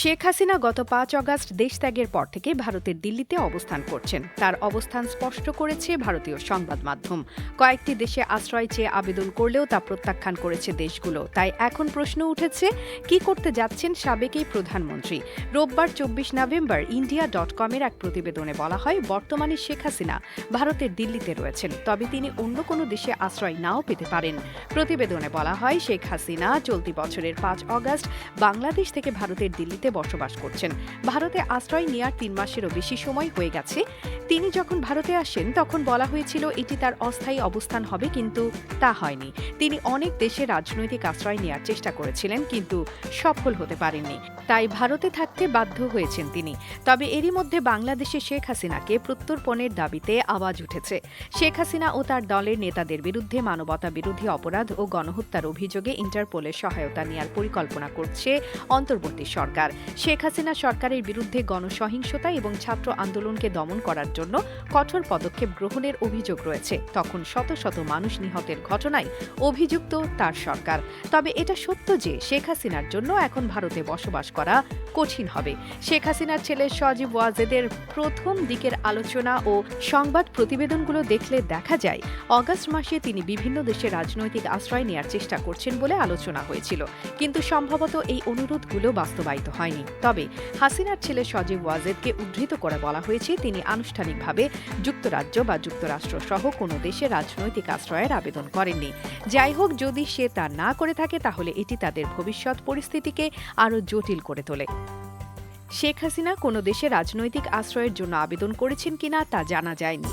শেখ হাসিনা গত পাঁচ অগাস্ট দেশ ত্যাগের পর থেকে ভারতের দিল্লিতে অবস্থান করছেন। তার অবস্থান স্পষ্ট করেছে ভারতীয় সংবাদ মাধ্যম। কয়েকটি দেশে আশ্রয় চেয়ে আবেদন করলেও তা প্রত্যাখ্যান করেছে দেশগুলো। তাই এখন প্রশ্ন উঠেছে, কি করতে যাচ্ছেন সাবেক এই প্রধানমন্ত্রী? রোববার চব্বিশ নভেম্বর ইন্ডিয়া ডট কমের এক প্রতিবেদনে বলা হয়, বর্তমানে শেখ হাসিনা ভারতের দিল্লিতে রয়েছেন। তবে তিনি অন্য কোনো দেশে আশ্রয় নাও পেতে পারেন। প্রতিবেদনে বলা হয়, শেখ হাসিনা চলতি বছরের পাঁচ অগাস্ট বাংলাদেশ থেকে ভারতের দিল্লিতে বসবাস করছেন। ভারতে আশ্রয় নেওয়ার তিন মাসেরও বেশি সময় হয়ে গেছে। তিনি যখন ভারতে আসেন, তখন বলা হয়েছিল এটি তার অস্থায়ী অবস্থান হবে, কিন্তু তা হয়নি। তিনি অনেক দেশে রাজনৈতিক আশ্রয় নেওয়ার চেষ্টা করেছিলেন, কিন্তু সফল হতে পারেননি। তাই ভারতে থাকতে বাধ্য হয়েছেন তিনি। তবে এরই মধ্যে বাংলাদেশে শেখ হাসিনাকে প্রত্যর্পণের দাবিতে আওয়াজ উঠেছে। শেখ হাসিনা ও তার দলের নেতাদের বিরুদ্ধে মানবতা বিরোধী অপরাধ ও গণহত্যার অভিযোগে ইন্টারপোলের সহায়তা নেওয়ার পরিকল্পনা করছে অন্তর্বর্তী সরকার। শেখ হাসিনা সরকারের বিরুদ্ধে গণসহিংসতা এবং ছাত্র আন্দোলনকে দমন করার জন্য কঠোর পদক্ষেপ গ্রহণের অভিযোগ রয়েছে। তখন শত শত মানুষ নিহতের ঘটনায় অভিযুক্ত তার সরকার। তবে এটা সত্য যে শেখ হাসিনার জন্য এখন ভারতে বসবাস করা কঠিন হবে। শেখ হাসিনার ছেলে সজীব ওয়াজেদের প্রথম দিকের আলোচনা ও সংবাদ প্রতিবেদনগুলো দেখলে দেখা যায়, অগাস্ট মাসে তিনি বিভিন্ন দেশে রাজনৈতিক আশ্রয় নেওয়ার চেষ্টা করছেন বলে আলোচনা হয়েছিল। কিন্তু সম্ভবত এই অনুরোধগুলো বাস্তবায়িত হয়নি। তবে হাসিনার ছেলে সজীব ওয়াজেদকে উদ্ধৃত করে বলা হয়েছে, তিনি আনুষ্ঠানিকভাবে যুক্তরাজ্য বা যুক্তরাষ্ট্র সহ কোনো দেশে রাজনৈতিক আশ্রয়ের আবেদন করেননি। যাই হোক, যদি সে তা না করে থাকে, তাহলে এটি তাদের ভবিষ্যৎ পরিস্থিতিকে আরও জটিল করে তোলে। শেখ হাসিনা কোনো দেশে রাজনৈতিক আশ্রয়ের জন্য আবেদন করেছেন কিনা তা জানা যায়নি।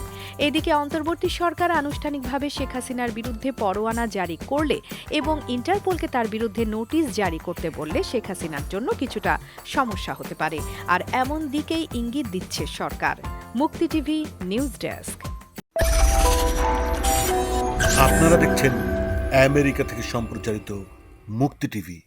এদিকে অন্তর্বর্তী সরকার আনুষ্ঠানিকভাবে শেখ হাসিনার বিরুদ্ধে পরোয়ানা জারি করলে এবং ইন্টারপোলকে তার বিরুদ্ধে নোটিশ জারি করতে বললে শেখ হাসিনার জন্য কিছুটা সমস্যা হতে পারে। আর এমন দিকেই ইঙ্গিত দিচ্ছে সরকার। মুক্তি টিভি নিউজ ডেস্ক। আপনারা দেখছেন আমেরিকা থেকে সম্প্রচারিত মুক্তি টিভি।